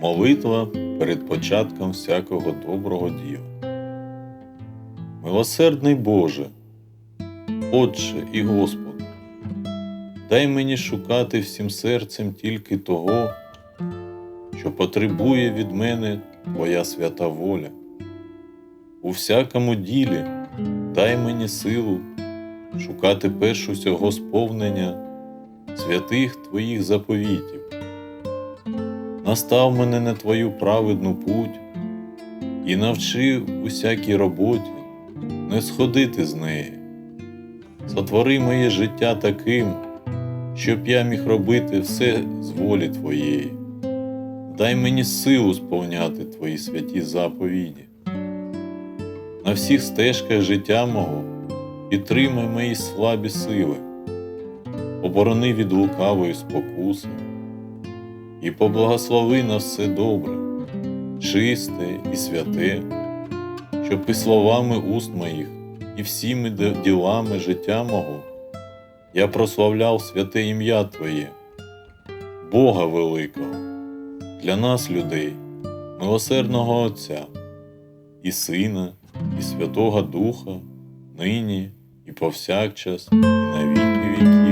Молитва перед початком всякого доброго діла. Милосердний Боже, Отче і Господи, дай мені шукати всім серцем тільки того, що потребує від мене Твоя свята воля. У всякому ділі дай мені силу шукати перш усього сповнення святих Твоїх заповітів. Настав мене на Твою праведну путь і навчи усякій роботі не сходити з неї. Сотвори моє життя таким, щоб я міг робити все з волі Твоєї. Дай мені силу сповняти Твої святі заповіді. На всіх стежках життя мого підтримай мої слабі сили, оборони від лукавої спокуси і поблагослови на все добре, чисте і святе, щоб і словами уст моїх, і всіми ділами життя мого я прославляв святе ім'я Твоє, Бога Великого, для нас, людей, милосердного Отця, і Сина, і Святого Духа, нині і повсякчас, і на віки віків.